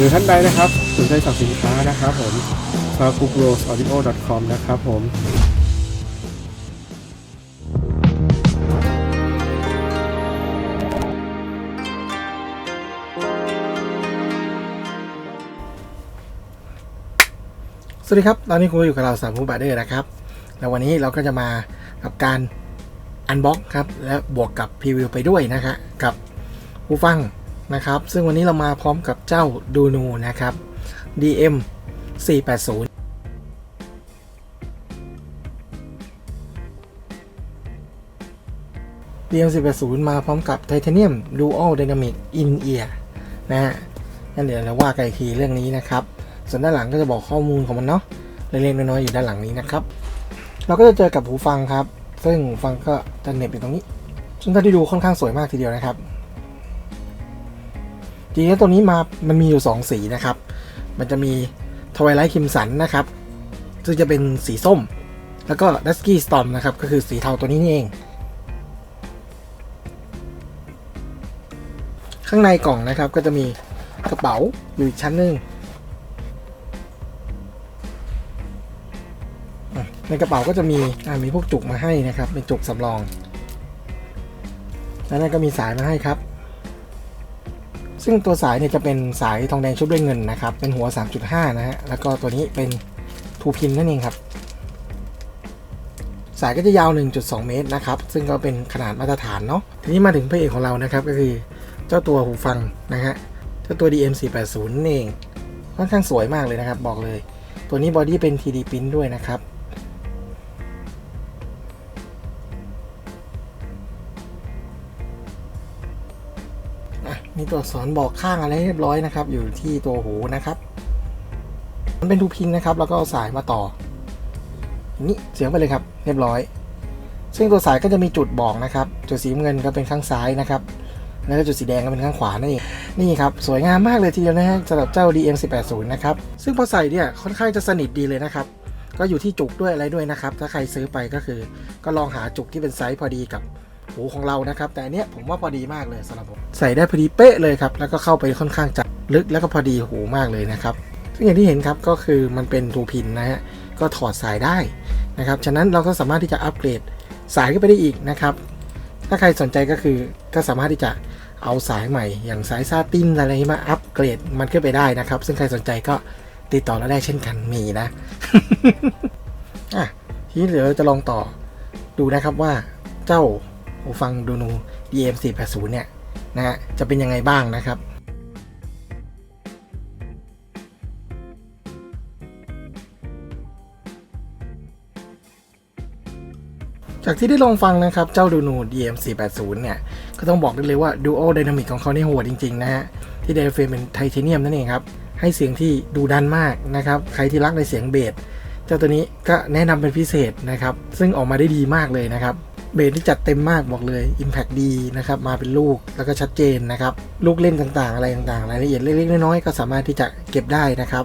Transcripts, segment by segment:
หรือท่านใดนะครับสนใจสั่งสินค้านะครับผม f a c u b r o s a u d i o com นะครับผมสวัสดีครับ ตอนนี้คุณอยู่กับเราสามผู้บาเดอร์นะครับ แล้ววันนี้เราก็จะมากับการอันบ็อกครับ และบวกกับพรีวิวไปด้วยนะคะกับหูฟัง นะครับ ซึ่งวันนี้เรามาพร้อมกับเจ้าดูนูนะครับ DM 480 DM 480 มาพร้อมกับ Titanium Dual Dynamic In Ear นะฮะงั้นเดี๋ยวเราว่ากันอีกทีเรื่องนี้นะครับ ส่วนด้านหลังก็จะบอกข้อมูลของมันเนาะเล็กๆน้อยๆอยู่ด้านหลังนี้นะครับ เราก็จะเจอกับหูฟังครับ ซึ่งหูฟังก็จะเน็บอยู่ตรงนี้ ซึ่งถ้าที่ดูค่อนข้างสวยมากทีเดียวนะครับ จริงๆตัวนี้มามันมีอยู่ 2 สีนะครับ มันจะมีทวายไลท์คิมสันนะครับ ซึ่งจะเป็นสีส้ม แล้วก็ดัสกี้สตอมนะครับ ก็คือสีเทาตัวนี้นี่เอง ข้างในกล่องนะครับก็จะมีกระเป๋าอยู่อีกชั้นหนึ่งในกระเป๋าก็จะมีอ่ามีพวกจุกมาให้นะครับ เป็นจุกสำรอง แล้วนั่นก็มีสายมาให้ครับ ซึ่งตัวสายเนี่ยจะเป็นสายทองแดงชุบด้วยเงินนะครับ เป็นหัว 3.5 นะฮะ แล้วก็ตัวนี้เป็นทูพินนั่นเองครับ สายก็จะยาว 1.2 เมตรนะครับ ซึ่งก็เป็นขนาดมาตรฐานเนาะ ทีนี้มาถึงพระเอกของเรานะครับ ก็คือเจ้าตัวหูฟังนะฮะ เจ้าตัว DM 480 นั่นเอง ค่อนข้างสวยมากเลยนะครับ บอกเลย ตัวนี้บอดี้เป็น 3D print ด้วยนะครับ มีตัวอักษรบอกข้างอะไรเรียบร้อยนะครับ อยู่ที่ตัวหูนะครับ มันเป็นทูพินนะครับ แล้วก็เอาสายมาต่อนี่เสียงไปเลยครับ เรียบร้อย ซึ่งตัวสายก็จะมีจุดบอกนะครับ จุดสีเงินก็เป็นข้างซ้ายนะครับ แล้วก็จุดสีแดงก็เป็นข้างขวานั่นเองนี่ครับ สวยงามมากเลยทีเดียวนะฮะสำหรับเจ้า DM180 นะครับ ซึ่งพอใส่เนี่ยค่อนข้างจะสนิทดีเลยนะครับ ก็อยู่ที่จุกด้วยอะไรด้วยนะครับ ถ้าใครซื้อไปก็คือ ก็ลองหาจุกที่เป็นไซส์พอดีกับ หูของเรานะครับ แต่เนี้ยผมว่าพอดีมากเลยสำหรับผมใส่ได้พอดีเป๊ะเลยครับ แล้วก็เข้าไปค่อนข้างจะลึกแล้วก็พอดีหูมากเลยนะครับซึ่งอย่างที่เห็นครับก็คือมันเป็นทูพินนะฮะก็ถอดสายได้นะครับ ฉะนั้นเราก็สามารถที่จะอัปเกรดสายขึ้นไปได้อีกนะครับ ถ้าใครสนใจก็คือก็สามารถที่จะเอาสายใหม่ อย่างสายซาตินอะไรมาอัปเกรดมันขึ้นไปได้นะครับ ซึ่งใครสนใจก็ติดต่อเราได้เช่นกันมีนะอะทีนี้เดี๋ยวเราจะลองต่อดูนะครับว่าเจ้า หูฟังดูนู DM 480 เนี่ยนะฮะจะเป็นยังไงบ้างนะครับจากที่ได้ลองฟังนะครับ เจ้าดูนู DM 480 เนี่ย ก็ต้องบอกได้เลยว่า Dual Dynamic ของเขาเนี่ยโหดจริง ๆ นะฮะ ที่ไดอะเฟรมเป็นไทเทเนียมนั่นเองครับ ให้เสียงที่ดูดันมากนะครับ ใครที่รักในเสียงเบส เจ้าตัวนี้ก็แนะนำเป็นพิเศษนะครับ ซึ่งออกมาได้ดีมากเลยนะครับ เบสที่จัดเต็มมากบอกเลย Impact ดีนะครับมาเป็นลูกแล้วก็ชัดเจนนะครับลูกเล่นต่างๆ อะไรต่างๆรายละเอียดเล็กๆน้อยๆก็สามารถที่จะเก็บได้นะครับ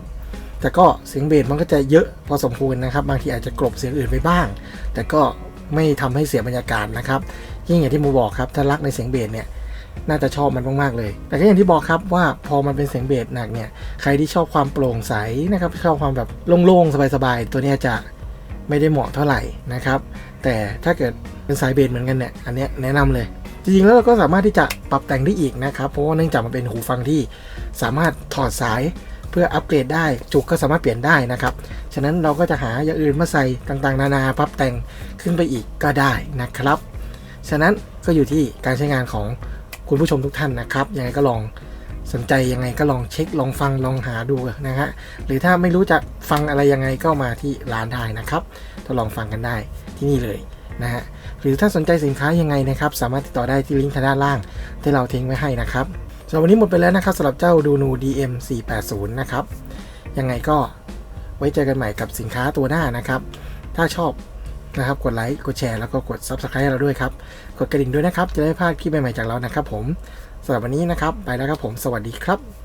แต่ก็เสียงเบสมันก็จะเยอะพอสมควรนะครับ บางทีอาจจะกลบเสียงอื่นไปบ้าง แต่ก็ไม่ทำให้เสียบรรยากาศนะครับยิ่งอย่างที่มูบอกครับถ้ารักในเสียงเบสเนี่ยน่าจะชอบมันมากๆเลย แต่ก็อย่างที่บอกครับว่าพอมันเป็นเสียงเบสหนักเนี่ยใครที่ชอบความโปร่งใสนะครับชอบความแบบโล่งๆสบายๆตัวเนี้ยจะไม่ได้เหมาะเท่าไหร่นะครับ แต่ถ้าเกิดเป็นสายเบสเหมือนกันเนี่ยอันเนี้ยแนะนำเลย จริงๆแล้วเราก็สามารถที่จะปรับแต่งได้อีกนะครับ เพราะว่าเนื่องจากมันเป็นหูฟังที่สามารถถอดสายเพื่ออัปเกรดได้จุกก็สามารถเปลี่ยนได้นะครับ ฉะนั้นเราก็จะหาอย่างอื่นมาใส่ต่างๆ นานาปรับแต่งขึ้นไปอีกก็ได้นะครับ ฉะนั้นก็อยู่ที่การใช้งานของคุณผู้ชมทุกท่านนะครับยังไงก็ลองสนใจยังไงก็ลองเช็คลองฟังลองหาดูนะฮะหรือถ้าไม่รู้จะฟังอะไรยังไงก็มาที่ร้านได้นะครับทดลองฟังกันได้ ที่นี่เลยนะฮะหรือถ้าสนใจสินค้ายังไงนะครับ สามารถติดต่อได้ที่ลิงก์ทางด้านล่าง ที่เราทิ้งไว้ให้นะครับสำหรับวันนี้หมดไปแล้วนะครับสำหรับเจ้าดูนู DM 480 นะครับยังไงก็ไว้เจอกันใหม่กับสินค้าตัวหน้านะครับ ถ้าชอบนะครับกดไลค์กดแชร์แล้วก็กด Subscribe ให้เราด้วยครับ กดกระดิ่งด้วยนะครับ จะได้ไม่พลาดคลิปใหม่ๆจากเรานะครับผมสำหรับวันนี้นะครับ ไปแล้วครับผมสวัสดีครับ